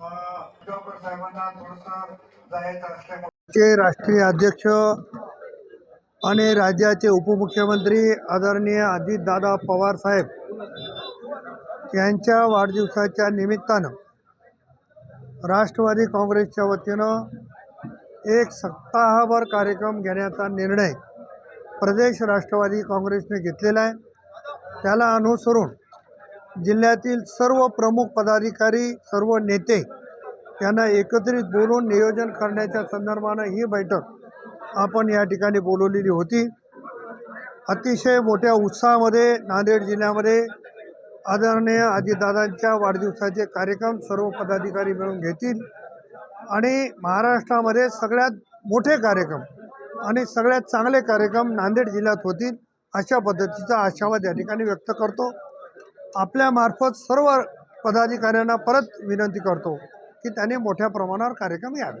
साहेबांना चे राष्ट्रीय अध्यक्ष आणि राज्याचे उपमुख्यमंत्री आदरणीय अजितदादा पवार साहेब यांच्या वाढदिवसाच्या निमित्तानं राष्ट्रवादी काँग्रेसच्या वतीनं एक सप्ताहभर कार्यक्रम घेण्याचा निर्णय प्रदेश राष्ट्रवादी काँग्रेसने घेतलेला आहे. त्याला अनुसरून जिल्ह्यातील सर्व प्रमुख पदाधिकारी सर्व नेते यांना एकत्रित बोलून नियोजन करण्याच्या संदर्भानं ही बैठक आपण या ठिकाणी बोलवलेली होती. अतिशय मोठ्या उत्साहामध्ये नांदेड जिल्ह्यामध्ये आदरणीय आजीदादांच्या वाढदिवसाचे कार्यक्रम सर्व पदाधिकारी मिळून घेतील आणि महाराष्ट्रामध्ये सगळ्यात मोठे कार्यक्रम आणि सगळ्यात चांगले कार्यक्रम नांदेड जिल्ह्यात होतील अशा पद्धतीचा आशावाद या ठिकाणी व्यक्त करतो. आपल्यामार्फत सर्व पदाधिकाऱ्यांना परत विनंती करतो की त्याने मोठ्या प्रमाणावर कार्यक्रम यावे